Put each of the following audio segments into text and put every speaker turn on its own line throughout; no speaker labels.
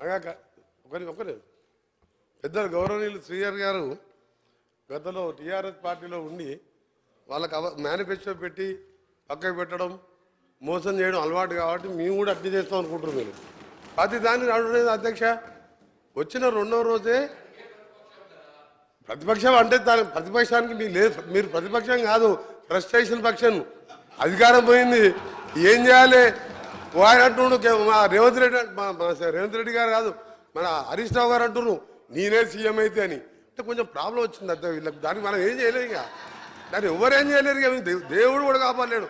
అగాక ఒకరి ఒకరి పెద్దలు గౌరవనీయులు శ్రీయర్ గారు గతంలో టీఆర్ఎస్ పార్టీలో ఉండి వాళ్ళకి అవ మేనిఫెస్టో పెట్టి పక్కకు పెట్టడం మోసం చేయడం అలవాటు కాబట్టి మేము కూడా అడ్డు చేస్తాం అనుకుంటున్నాం మీరు. ప్రతి దాన్ని అడగలేదు అధ్యక్ష. వచ్చిన రెండవ రోజే ప్రతిపక్షం అంటే దాని ప్రతిపక్షానికి మీరు లేదు మీరు ప్రతిపక్షం కాదు ఫ్రస్ట్రేషన్ పక్షం. అధికారం పోయింది. ఏం చేయాలి? ఆయన అంటుండు మా రేవంత్ రెడ్డి రేవంత్ రెడ్డి గారు కాదు మన హరీష్ రావు గారు అంటున్నారు నేనే సీఎం అయితే అని. అంటే కొంచెం ప్రాబ్లం వచ్చింది అంతే వీళ్ళకి. దానికి మనం ఏం చేయలేదు ఇక. దాన్ని ఎవరు ఏం చేయలేరు ఇక. దేవుడు కూడా కాపాడలేడు.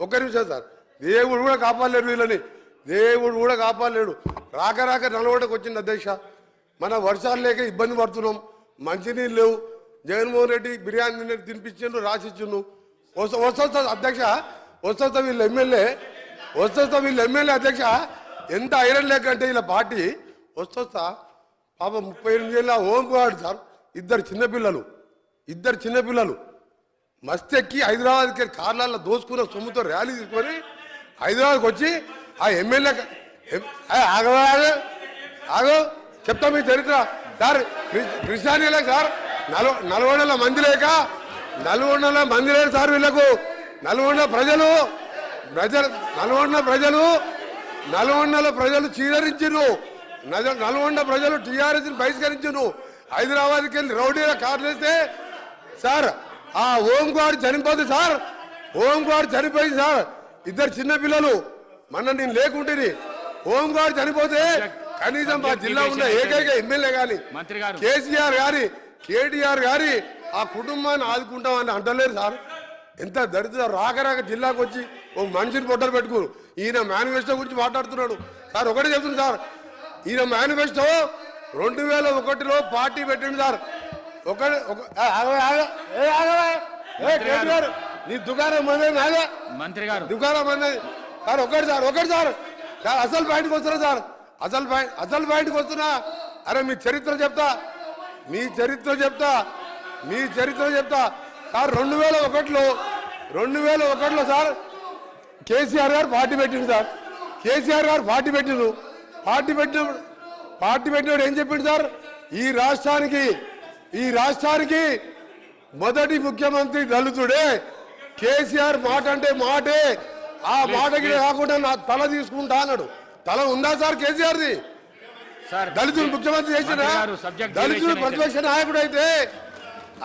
ఒక్క నిమిషం సార్. దేవుడు కూడా కాపాడలేడు వీళ్ళని. దేవుడు కూడా కాపాడలేడు. రాక రాక నలగొండకు వచ్చింది అధ్యక్ష. మన వర్షాలు లేక ఇబ్బంది పడుతున్నాం. మంచినీళ్ళు లేవు. జగన్మోహన్ రెడ్డి బిర్యానీ తిని- తినిపించిండు రాసిచ్చిండు వస్తా వస్తా అధ్యక్ష. వస్తా వీళ్ళు ఎమ్మెల్యే. వస్తా వీళ్ళ ఎమ్మెల్యే అధ్యక్ష? ఎంత ఐరన్ లేక అంటే వీళ్ళ పార్టీ వస్తా పాప ముప్పై ఎనిమిది ఏళ్ళ ఓం సార్ ఇద్దరు చిన్నపిల్లలు ఇద్దరు చిన్నపిల్లలు మస్తు ఎక్కి హైదరాబాద్కి కార్లలో దోసుకున్న సొమ్ముతో ర్యాలీ తీసుకొని హైదరాబాద్కి వచ్చి ఆ ఎమ్మెల్యే ఆగవా ఆగో చెప్తా మీ చరిత్ర. సార్ కృష్ణానీలే సార్ నలభ నల్గొండల మంది లేక నల్గొండల మంది లేరు సార్ వీళ్ళకు. నల్గొండ ప్రజలు ప్రజలు నల్గొండ ప్రజలు నల్గొండల ప్రజలు చీదరించారు నల్గొండ ప్రజలు టీఆర్ఎస్ బహిష్కరించారు హైదరాబాద్కి వెళ్ళి రౌడీల కార్లు వేస్తే సార్ ఆ ఓం గారు చనిపోతే సార్ ఓం గారు చనిపోయింది సార్. ఇద్దరు చిన్న పిల్లలు మొన్న నేను లేకుంటేని. ఓం గారు చనిపోతే కనీసం మా జిల్లా ఉన్న ఏకైక ఎమ్మెల్యే గాని. కేసీఆర్ గారి కేటీఆర్ గారి ఆ కుటుంబాన్ని ఆదుకుంటామని అంటలేరు సార్. ఎంత దరిద్ర రాక రాక జిల్లాకు వచ్చి ఓ మనిషిని పొట్టలు పెట్టుకోరు ఈయన మేనిఫెస్టో గురించి మాట్లాడుతున్నాడు. సార్ ఒకటే చెప్తుంది సార్. ఈయన మేనిఫెస్టో రెండు వేల ఒకటిలో పార్టీ పెట్టిండు సార్. ఒక ఒక- ఆ, ఆగవే, ఆగ. ఏ, ఆగవే. ఏ, కేటీఆర్, నీ దుకాణం మందే నాదే.
మంత్రి గారు.
దుకాణం మందే. సార్ ఒకటి సార్ ఒకటి సార్. సార్ అసలు బయటకు వస్తున్నా సార్. అసలు బయ- అసలు బయటకు వస్తున్నా. అరే మీ చరిత్ర చెప్తా. మీ చరిత్ర చెప్తా. మీ చరిత్ర చెప్తా. సార్ రెండు వేల ఒకటిలో రెండు వేల ఒకటిలో సార్ కేసీఆర్ గారు పార్టీ పెట్టిండు సార్. కేసీఆర్ గారు పార్టీ పెట్టిండు. పార్టీ పెట్టినప్పుడు పార్టీ పెట్టినప్పుడు ఏం చెప్పిండు సార్? ఈ రాష్ట్రానికి ఈ రాష్ట్రానికి మొదటి ముఖ్యమంత్రి దళితుడే. కేసీఆర్ మాట అంటే మాటే. ఆ మాటకి కాకుండా నా తల తీసుకుంటా అన్నాడు. తల ఉందా సార్ కేసీఆర్ది?
సార్
దళితుడు ముఖ్యమంత్రి చేసిన దళితుడు ప్రతిపక్ష నాయకుడు అయితే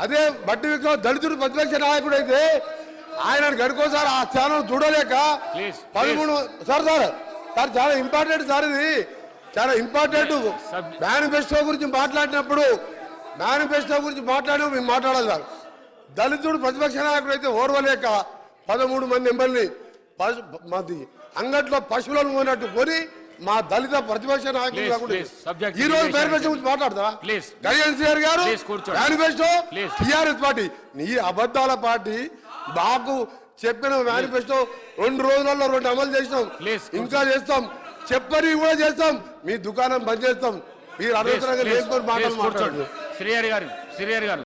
అదే బట్టి విక్రమ్ దళితుడు ప్రతిపక్ష నాయకుడు అయితే ఆయన గడుకోసారి ఆ ఛానల్ చూడలేక పదమూడు సార్ సార్ సార్ చాలా ఇంపార్టెంట్ సార్ ఇది చాలా ఇంపార్టెంట్ మేనిఫెస్టో గురించి మాట్లాడినప్పుడు మేనిఫెస్టో గురించి మాట్లాడి మేము మాట్లాడాలి సార్ దళితుడు ప్రతిపక్ష నాయకుడు అయితే ఓర్వలేక పదమూడు మంది ఎమ్మెల్యే మాది అంగట్లో పశువులను కొన్నట్టు కొని మా దళిత ప్రతిపక్ష నాయకులు కాకుండా
subject
ఈ రోజు మేనిఫెస్టో గురించి
Please.
గజన్ సిఆర్ గారు. మేనిఫెస్టో. టిఆర్ఎస్ పార్టీ నీ అబద్ధాల పార్టీ మాకు చెప్పిన మేనిఫెస్టో రెండు రోజులలో రెండు అమలు చేసినాం. ఇంకా చేస్తాం. చెప్పని కూడా చేస్తాం. మీ దుకాణం బంద్ చేస్తాం. మీరు అనవసరంగా
Please,
లేకపోతే మాటలు
please కూర్చోండి.
మాట్లాడండి
శ్రీహరి గారు శ్రీహరి గారు